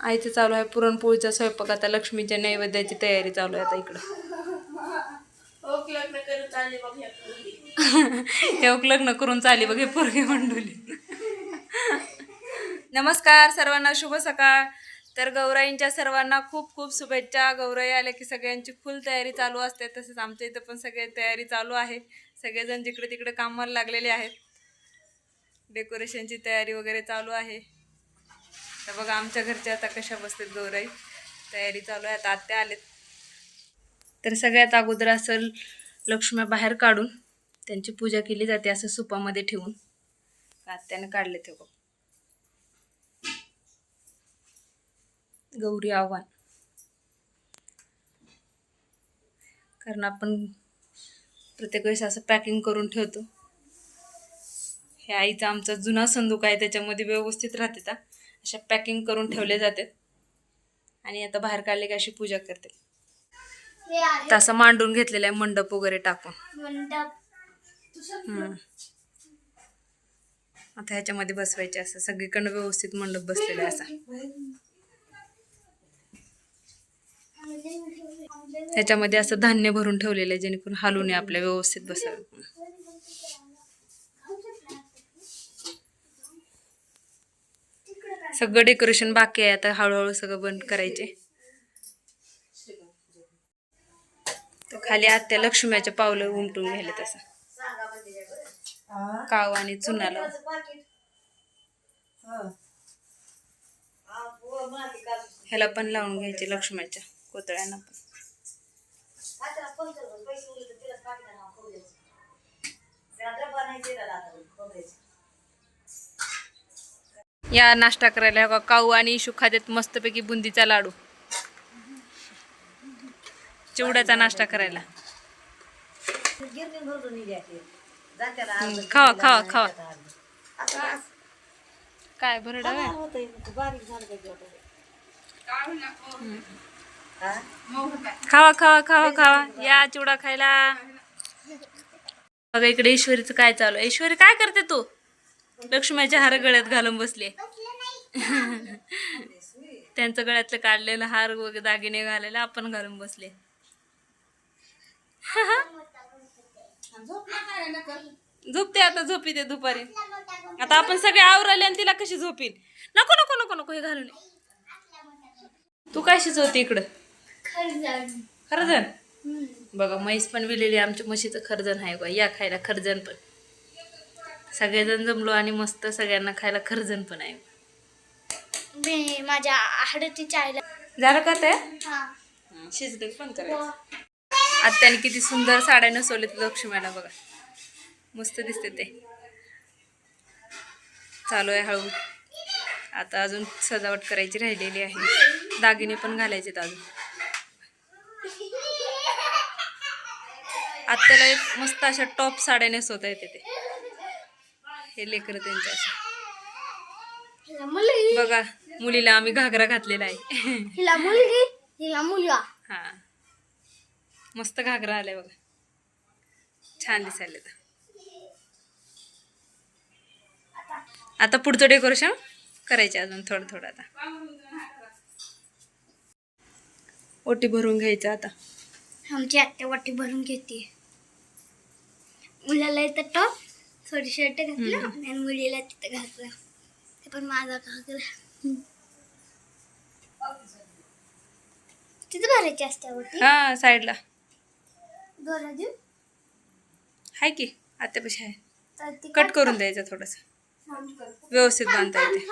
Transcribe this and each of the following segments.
आईचं चालू आहे पुरणपोळीचा स्वयंपाक. आता लक्ष्मीच्या नैवेद्याची तयारी चालू आहे आता इकडं. हे लग्न करून चाली बघ हे पोरगे मंडोली. नमस्कार सर्वांना शुभ सकाळ. तर गौराईंच्या सर्वांना खूप खूप शुभेच्छा. गौराई आल्या की सगळ्यांची फुल तयारी चालू असते. तसेच आमच्या इथं पण सगळी तयारी चालू आहे. सगळेजण जिकडे तिकडे कामाला लागलेले आहेत. डेकोरेशनची तयारी वगैरे चालू आहे. तर बघा आमच्या घरच्या आता कशा बसतात गौराई. तयारी चालू आहे. आता आत्या आलेत. तर सगळ्यात अगोदर असं लक्ष्म्या बाहेर काढून त्यांची पूजा केली जाते असं सुपामध्ये ठेवून. आत्याने काढले ते बघ. गौरी आव्हान. कारण आपण प्रत्येक वेळेस असं पॅकिंग करून ठेवतो. हे आईचा आमचा जुना संदूक आहे त्याच्यामध्ये व्यवस्थित राहते अशा पॅकिंग करून ठेवले जाते आणि आता बाहेर काढले की अशी पूजा करते. तसं मांडून घेतलेला आहे मंडप वगैरे टाकून. मंडप. हम्म. आता ह्याच्यामध्ये बसवायचे असं सगळीकडनं व्यवस्थित मंडप बसलेला असा. ह्याच्यामध्ये असं धान्य भरून ठेवलेलं आहे जेणेकरून हालू नये आपल्या व्यवस्थित बसावं. सगळं डेकोरेशन बाकी आहे आता हळूहळू सगळं बंद करायचे. तर खाली आत्या लक्ष्म्याच्या पावलं उमटून घ्यायला तसं काव आणि चुना लावून ह्याला पण लावून घ्यायचे लक्ष्म्याच्या कोतळ्यांना पण. या नाश्ता करायला. का काऊ आणि इशू खात्यात मस्तपैकी बुंदीचा लाडू. चिवड्याचा नाश्ता करायला. खावा खावा खावा. काय बरं खावा खावा खावा खावा. या चिवडा खायला. बघा इकडे ईश्वरीचं काय चालू आहे. ईश्वरी काय करते तू? लक्ष्मीच्या हार गळ्यात घालून बसले त्यांचं गळ्यातलं काढलेलं हार वगैरे दागिने घालायला आपण घालून बसले. झोपते आता झोपी ते दुपारी. आता आपण सगळे आवराले आणि तिला कशी झोपील नको नको नको नको हे घालून तू काय शिजवते इकडं? खरजण. बघा म्हैस पण विलेली आमच्या म्हशीचं खरजण आहे बघा. या खायला खरजण पण. सगळेजण जमलो आणि मस्त सगळ्यांना खायला खरजण पण आहे. मी माझ्या हळदीच्या आईला झालं का ते? हा. शिजले पण करायचं? आत्याने किती सुंदर साड्या नसवलेत लक्ष्मीला बघा. मस्त दिसते ते. चालू आहे हळू. आता अजून सजावट करायची राहिलेली आहे. दागिने पण घालायचे अजून. आत्याला एक मस्त अशा टॉप साड्या नेसवता येते ते. हे लेकर त्यांच्या बघा मुलीला आम्ही घागरा घातलेला आहे. हिला मुलगी हिला मुलगा. हा. मस्त घागरा आलाय बघा. छान दिसायला आता पुढचं डेकोरेशन करायचे अजून थोडं थोडं आता. ओटी भरून घ्यायचं आता. आमची आत्या वाटी भरून घेते. मुलाला इथं टॉप. थोडी शर्ट घातलं आणि मुलीला तिथं घातलं. ते पण माझा घागरा तिथं भरायची असते हा साईडला. दोरा देऊ हाय की आत्यापाशी आहे तर ती कट करून द्यायचं थोडस. व्यवस्थित बांधता येते.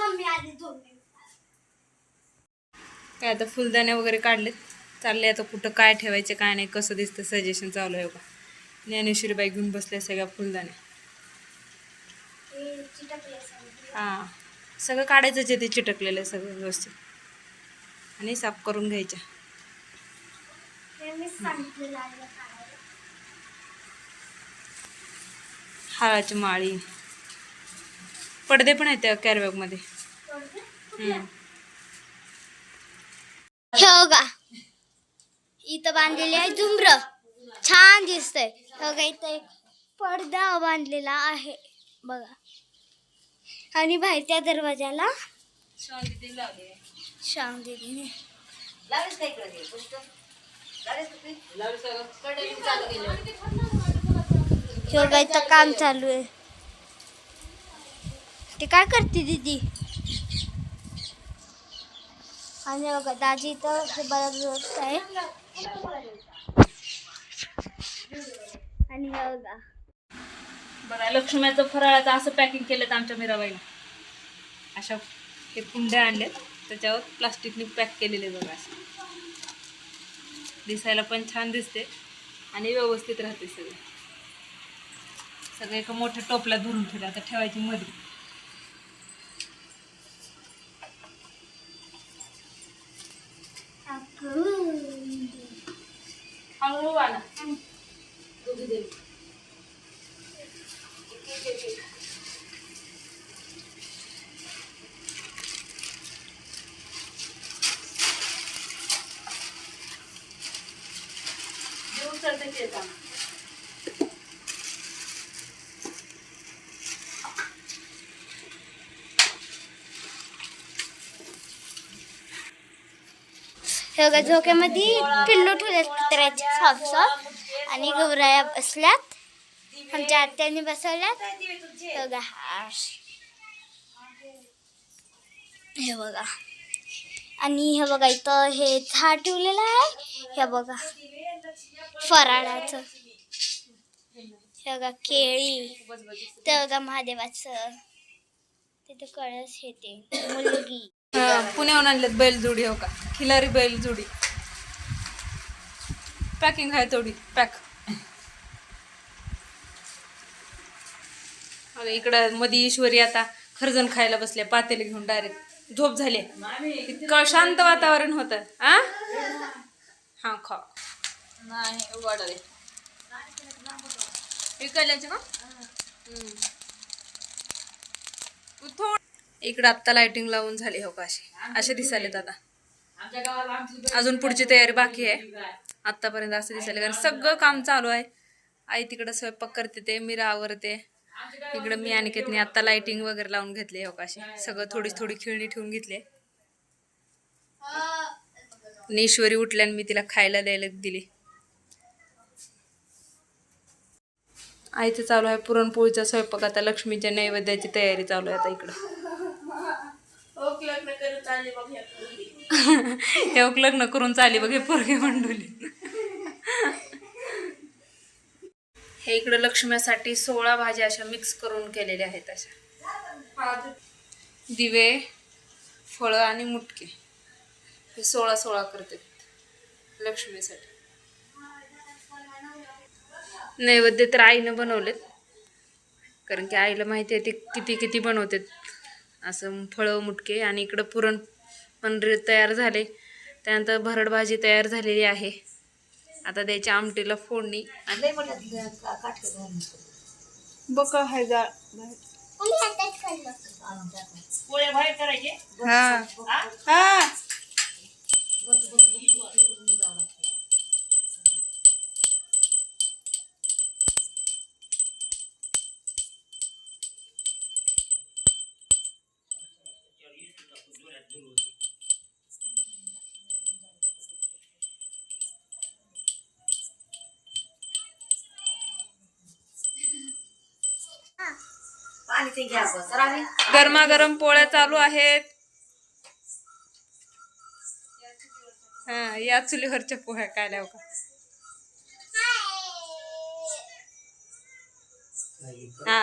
काय आता फुलदाण्या वगैरे काढलेत. चालले आता कुठं काय ठेवायचे काय नाही कसं दिसतं सजेशन चालू आहे बघा. ज्ञानेश्वरीबाई घेऊन बसल्या सगळ्या फुलदाण्या. हे. हां सगळं काढायचंच आहे ते चिटकलेलं आहे सगळं व्यवस्थित. आणि साफ करून घ्यायच्या. हे. हाळाची माळी. पडदे पण आहेत त्या कॅरबॅगमध्ये हे बघा. इथं बांधलेले आहे झुंबर छान दिसतंय. हे बघा इथं एक पडदा बांधलेला आहे. बघा. आणि बाहेरच्या दरवाजाला श्याम दीदीने काम चालू आहे. ते काय करते दीदी? आणि बघा दाजी इथं हे बरं आहे. आणि बघा. बघा लक्ष्म्याचं फराळाचं असं पॅकिंग केलं तर आमच्या मीराबाईला अशा हे कुंड्या आणल्यात त्याच्यावर प्लास्टिकने पॅक केलेले बघा असं. दिसायला पण छान दिसते आणि व्यवस्थित राहते सगळं. सगळं एका मोठ्या टोपल्यात भरून ठेवलं आता ठेवायची मध्ये हळूहळू आला. उचलते येताना. हे बघा झोक्यामध्ये पिल्लू ठेवले कुत्र्याचे सॉफ्ट सॉफ्ट आणि गौराया बसल्यात. आमच्या आत्याने बसवल्यात. हे बघा हा. हे बघा. आणि हे बघा इथं हे झाड ठेवलेलं आहे. हे बघा. फराळाचं. हे बघा केळी. ते बघा महादेवाचं. तिथं कळस हे ते. मुलगी. पुण्याहून आणलेत बैलजोडी हो का? खिलारी बैलजोडी. पॅकिंग आहे थोडी पॅक आणि इकडं मध्ये ईश्वरी आता खरजण खायला बसले पातेले घेऊन डायरेक्ट झोप झाले. इतकं शांत वातावरण होतं आ? हा खा. नाही का? इकडं आत्ता लाइटिंग लावून झाली हो का अशी असे दिसालेत आता. अजून पुढची तयारी बाकी आहे. आतापर्यंत असं दिसायला. कारण सगळं काम चालू आहे. आई तिकडं स्वयंपाक करते ते मीरा आवरते. इकडं मी अनिकेतने आता लाइटिंग वगैरे लावून घेतली हो का अशी सगळं थोडी थोडी खेळणी ठेवून घेतली आणि ईश्वरी उठल्याने मी तिला खायला द्यायला दिली. आईचं चालू आहे पुरणपोळीचा स्वयंपाक. आता लक्ष्मीच्या नैवेद्याची तयारी चालू आहे आता इकडं. हे लग्न करून चाली बघ हे पोरगे मंडोली. हे इकडं लक्ष्म्यासाठी सोळा भाज्या अशा मिक्स करून केलेल्या आहेत अशा. दिवे फळं आणि मुटके. हे सोळा सोळा करते लक्ष्मीसाठी. नैवेद्य तर आईनं बनवलेत. कारण की आईला माहिती आहे ते किती किती बनवतात. असं फळं मुटके आणि इकडं पुरण पण तयार झाले. त्यानंतर भरड भाजी तयार झालेली आहे. आता द्यायची आमटीला फोडणी आणि बघा हाय जा हा. हा? गरमागरम पोळ्या चालू आहेत. हा या चुलीवरच्या पोह्या काय लाव का? हा.